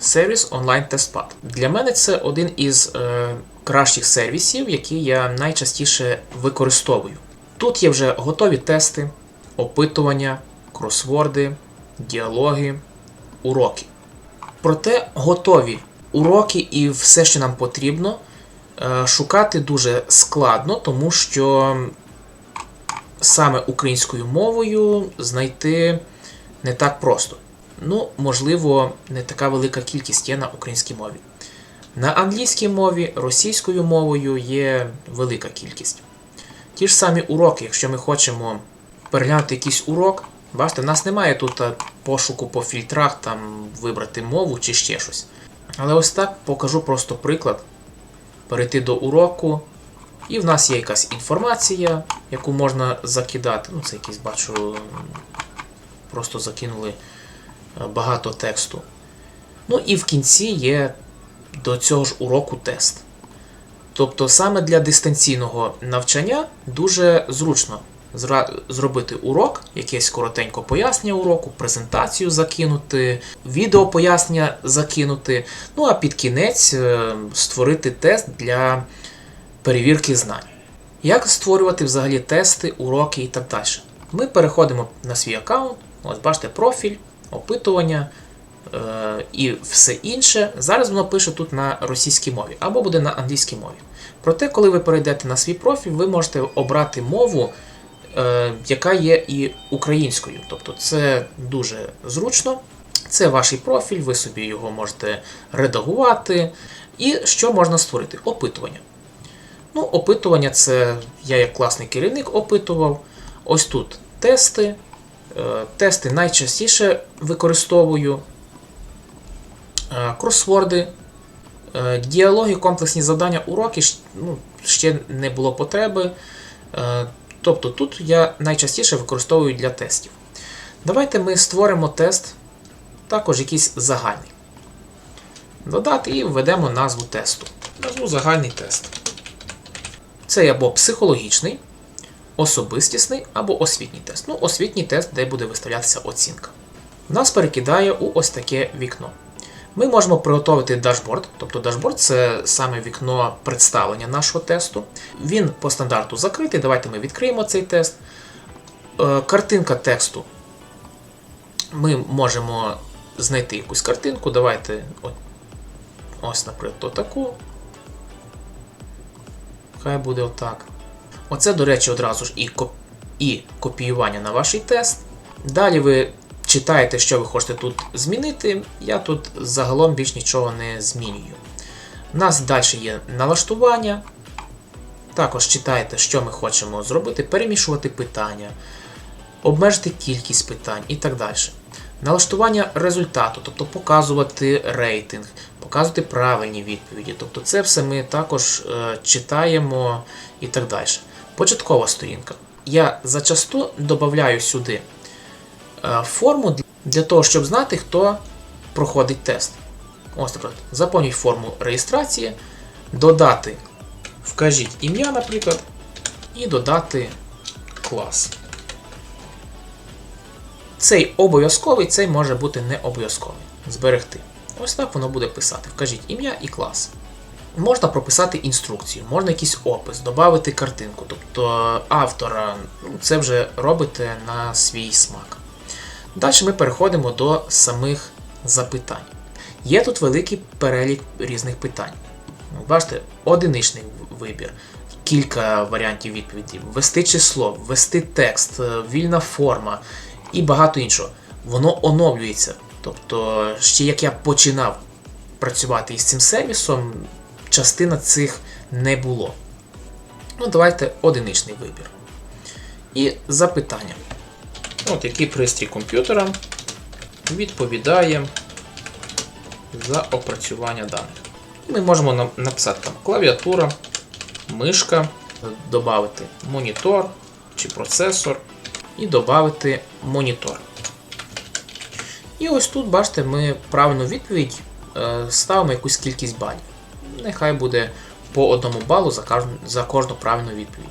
сервіс онлайн тестпад. Для мене це один із е, кращих сервісів, які я найчастіше використовую. Тут є вже готові тести, опитування, кросворди, діалоги, уроки. Проте готові уроки і все, що нам потрібно, е, шукати дуже складно, тому що саме українською мовою знайти не так просто. Ну, можливо, не така велика кількість є на українській мові. На англійській мові, російською мовою є велика кількість. Ті ж самі уроки, якщо ми хочемо переглянути якийсь урок, бачите, в нас немає тут е, пошуку по фільтрах, там вибрати мову чи ще щось. Але ось так покажу просто приклад. Перейти до уроку, і в нас є якась інформація, яку можна закидати. Ну, це якийсь бачу, просто закинули багато тексту. Ну і в кінці є до цього ж уроку тест. Тобто саме для дистанційного навчання дуже зручно зробити урок, якесь коротенько пояснення уроку, презентацію закинути, відео пояснення закинути. Ну а під кінець е, створити тест для перевірки знань. Як створювати взагалі тести, уроки і так далі? Ми переходимо на свій аккаунт, ось бачите, профіль, опитування е, і все інше. Зараз воно пише тут на російській мові або буде на англійській мові. Проте, коли ви перейдете на свій профіль, ви можете обрати мову, е, яка є і українською. Тобто це дуже зручно. Це ваш профіль, ви собі його можете редагувати. І що можна створити? Опитування. Ну, опитування це я як класний керівник опитував. Ось тут тести. Е, Тести найчастіше використовую. Е, Кросворди, е, діалоги, комплексні завдання, уроки ну, ще не було потреби. Тобто тут я найчастіше використовую для тестів. Давайте ми створимо тест, також якийсь загальний. Додати і введемо назву тесту. Назву загальний тест. Це або психологічний, особистісний або освітній тест. Ну, освітній тест, де буде виставлятися оцінка. Нас перекидає у ось таке вікно. Ми можемо приготувати дашборд, тобто дашборд це саме вікно представлення нашого тесту. Він по стандарту закритий. Давайте ми відкриємо цей тест. Е, Картинка тексту. Ми можемо знайти якусь картинку. Давайте ось, наприклад, таку. Хай буде отак. Оце, до речі, одразу ж і, коп... і копіювання на ваш тест. Далі ви читаєте, що ви хочете тут змінити. Я тут загалом більш нічого не змінюю. У нас далі є налаштування. Також читаєте, що ми хочемо зробити, перемішувати питання, обмежити кількість питань і так далі. Налаштування результату, тобто показувати рейтинг, показувати правильні відповіді. Тобто це все ми також е, читаємо і так далі. Початкова сторінка. Я зачасту додаю сюди е, форму для- того, щоб знати, хто проходить тест. Ось, наприклад, заповніть форму реєстрації, додати, вкажіть ім'я, наприклад, і додати клас. Цей обов'язковий, цей може бути не обов'язковий. Зберегти. Ось так воно буде писати. Вкажіть ім'я і клас. Можна прописати інструкцію, можна якийсь опис, додати картинку, тобто автора, ну, це вже робите на свій смак. Далі ми переходимо до самих запитань. Є тут великий перелік різних питань. Ну, Бачите, одиничний вибір, кілька варіантів відповіді, ввести число, ввести текст, е, вільна форма і багато іншого. Воно оновлюється. Тобто, ще як я починав працювати із цим сервісом, частина цих не було. Ну, давайте одиничний вибір. І запитання. От який пристрій комп'ютера відповідає за опрацювання даних. Ми можемо написати там клавіатура, мишка, додати монітор чи процесор і додати монітор. І ось тут, бачите, ми правильну відповідь е, ставимо якусь кількість балів. Нехай буде по одному балу за кожну, за кожну правильну відповідь.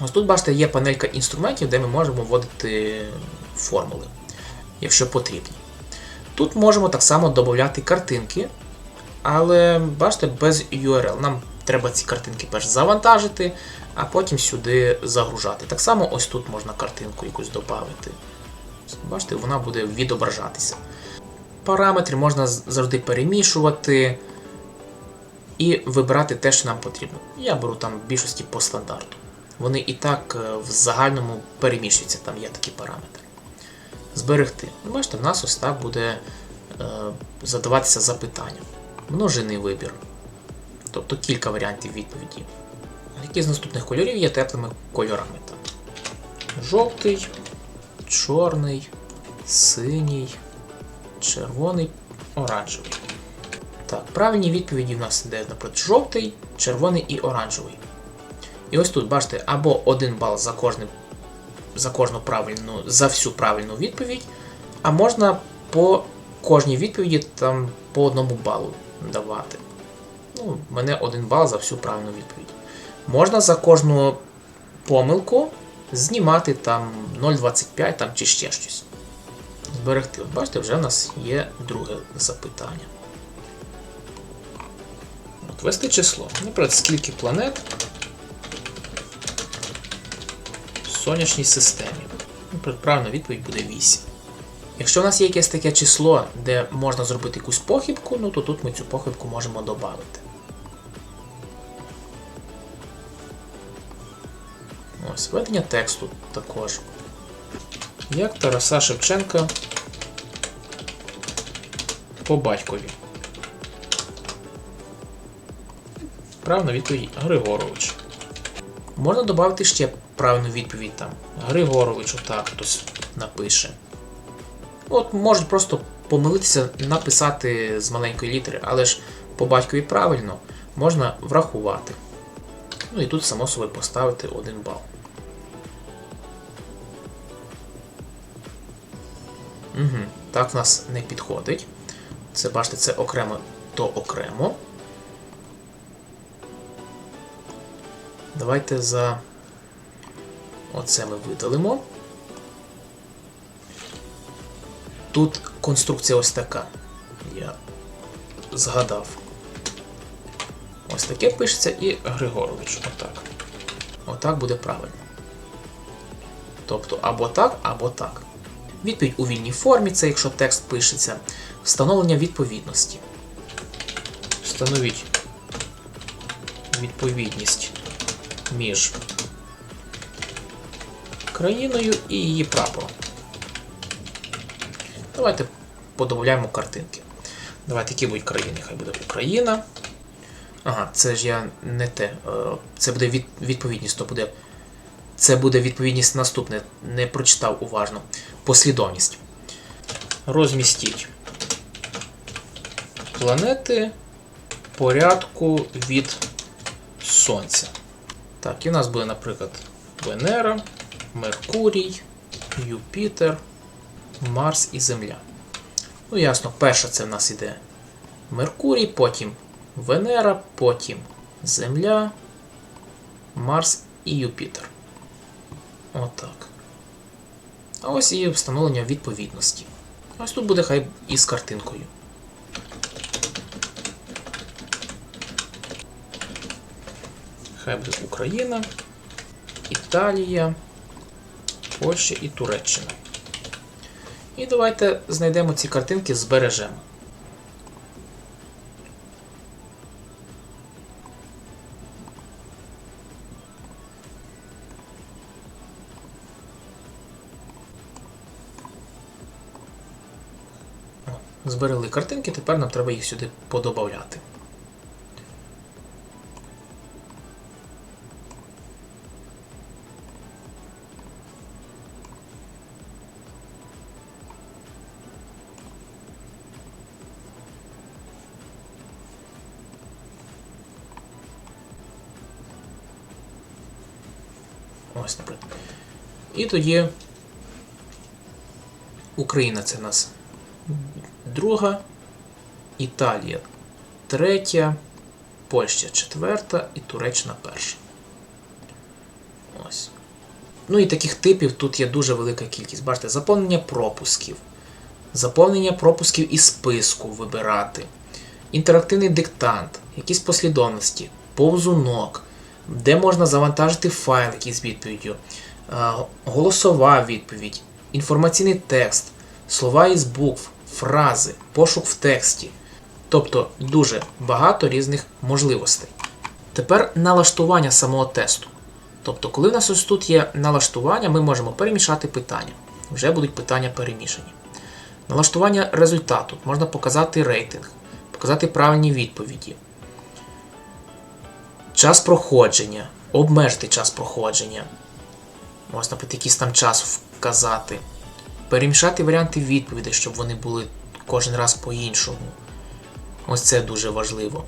Ось тут, бачите, є панелька інструментів, де ми можемо вводити формули, якщо потрібні. Тут можемо так само додати картинки, але бачите, без URL. Нам треба ці картинки перш завантажити, а потім сюди загружати. Так само ось тут можна картинку якусь додати. Бачите, вона буде відображатися. Параметри можна завжди перемішувати і вибирати те, що нам потрібно. Я беру там в більшості по стандарту. Вони і так е, в загальному переміщуються, там є такі параметри. Зберегти. Ну, Бачите, в нас ось так буде е, задаватися запитання. Множений вибір. Тобто кілька варіантів відповіді. Які з наступних кольорів є теплими кольорами? Так. Жовтий, чорний, синій, червоний, оранжевий. Так, правильні відповіді в нас йде, наприклад, жовтий, червоний і оранжевий. І ось тут, бачите, або один бал за кожне, за кожну правильну, за всю правильну відповідь, а можна по кожній відповіді там по одному балу давати. Ну, мене один бал за всю правильну відповідь. Можна за кожну помилку знімати там 0,25 там, чи ще щось. Зберегти. От бачите, вже в нас є друге запитання. Ввести число. Наприклад, скільки планет в сонячній системі. Наприклад, правильна відповідь буде 8. Якщо в нас є якесь таке число, де можна зробити якусь похибку, ну то тут ми цю похибку можемо додати. Ось, ведення тексту також. Як Тараса Шевченка по батькові. Правильна відповідь Григорович. Можна додати ще правильну відповідь там. Григорович, отак хтось напише. От можуть просто помилитися, написати з маленької літери, але ж по батькові правильно можна врахувати. Ну і тут, само собою, поставити один бал. Угу. Так в нас не підходить. Це, бачите, це окремо то окремо. Давайте за оце ми видалимо. Тут конструкція ось така. Я згадав. Ось таке пишеться і Григорович. Отак. Отак буде правильно. Тобто або так, або так. Відповідь у вільній формі, це якщо текст пишеться. Встановлення відповідності. Встановіть відповідність між країною і її прапором. Давайте подобавляємо картинки. Давайте які будуть країни. Хай буде Україна. Ага, це ж я не те. Е, Це буде від, відповідність, то буде. Це буде відповідність наступне. Не прочитав уважно. Послідовність. Розмістіть планети порядку від Сонця. Так, і у нас буде, наприклад, Венера, Меркурій, Юпітер, Марс і Земля. Ну, ясно, перша це в нас іде Меркурій, потім Венера, потім Земля, Марс і Юпітер. Отак. А ось і встановлення відповідності. Ось тут буде хай із картинкою. Хай буде Україна, Італія, Польща і Туреччина. І давайте знайдемо ці картинки, збережемо. Зберегли картинки, тепер нам треба їх сюди подобавляти. Ось, наприклад. І тоді Україна це нас друга, Італія третя, Польща четверта і Туреччина перша. Ось. Ну і таких типів тут є дуже велика кількість. Бачите, заповнення пропусків. заповнення пропусків із списку вибирати, інтерактивний диктант, якісь послідовності, повзунок, де можна завантажити файл якийсь з відповіддю, голосова відповідь, інформаційний текст, слова із букв, фрази, пошук в тексті. Тобто дуже багато різних можливостей. Тепер налаштування самого тесту. Тобто, коли в нас ось тут є налаштування, ми можемо перемішати питання. Вже будуть питання перемішані. Налаштування результату. Можна показати рейтинг, показати правильні відповіді. Час проходження, обмежити час проходження. Можна наприклад, якийсь там час вказати. Перемішати варіанти відповідей, щоб вони були кожен раз по-іншому. Ось це дуже важливо.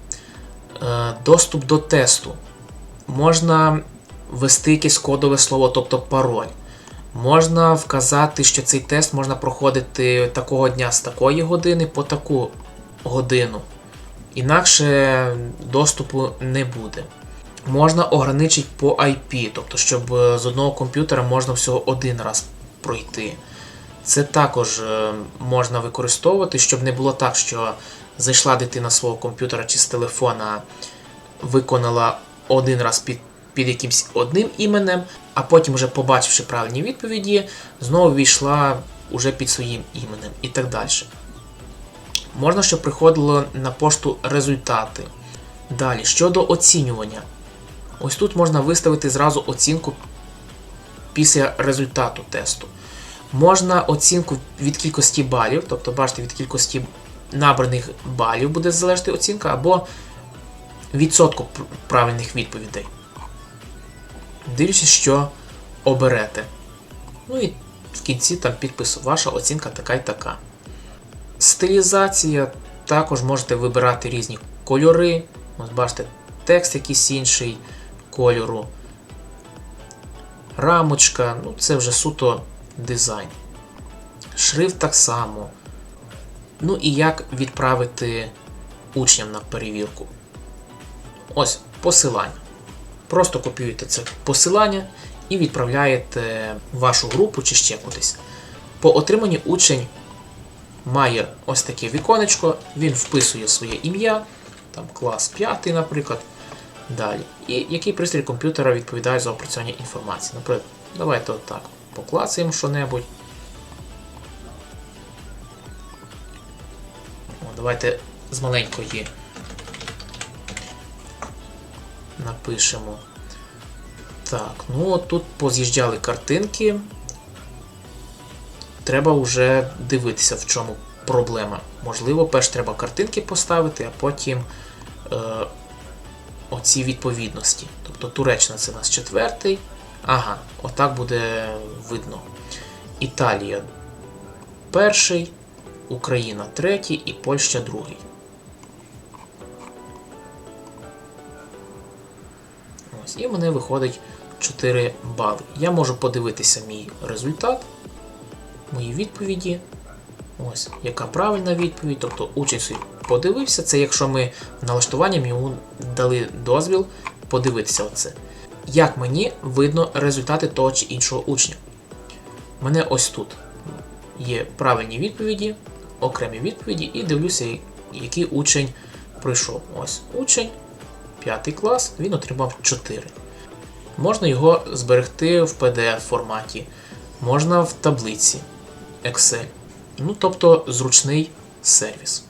Е, Доступ до тесту. Можна ввести якесь кодове слово, тобто пароль. Можна вказати, що цей тест можна проходити такого дня з такої години по таку годину. Інакше доступу не буде. Можна ограничити по IP, тобто, щоб е, з одного комп'ютера можна всього один раз пройти. Це також е, можна використовувати, щоб не було так, що зайшла дитина з свого комп'ютера чи з телефона, виконала один раз під, під якимсь одним іменем, а потім, вже побачивши правильні відповіді, знову війшла уже під своїм іменем і так далі. Можна, щоб приходило на пошту результати. Далі, щодо оцінювання. Ось тут можна виставити зразу оцінку після результату тесту. Можна оцінку від кількості балів, тобто, бачите, від кількості набраних балів буде залежати оцінка, або відсотку правильних відповідей. Дивлячись, що оберете. Ну і в кінці там підпис ваша оцінка така і така. Стилізація також можете вибирати різні кольори. Ось бачите, текст якийсь інший кольору. Рамочка, ну це вже суто дизайн. Шрифт так само. Ну і як відправити учням на перевірку. Ось посилання. Просто копіюєте це посилання і відправляєте вашу групу чи ще кудись. По отриманні учень має ось таке віконечко, він вписує своє ім'я, там клас 5, наприклад. Далі. І який пристрій комп'ютера відповідає за опрацювання інформації. Наприклад, давайте отак. Поклацаємо що-небудь. Давайте з маленької напишемо. Так, ну от тут поз'їжджали картинки. Треба вже дивитися, в чому проблема. Можливо, перш треба картинки поставити, а потім е, оці відповідності. Тобто Туреччина це у нас четвертий. Ага, отак буде видно. Італія перший, Україна третій і Польща другий. Ось, і в мене виходить 4 бали. Я можу подивитися мій результат, мої відповіді. Ось, яка правильна відповідь. Тобто учень подивився. Це якщо ми налаштуванням йому дали дозвіл подивитися оце. Як мені видно результати того чи іншого учня? Мене ось тут є правильні відповіді, окремі відповіді, і дивлюся, який учень пройшов. Ось учень, 5 клас, він отримав 4. Можна його зберегти в PDF форматі, можна в таблиці Excel. Ну, тобто зручний сервіс.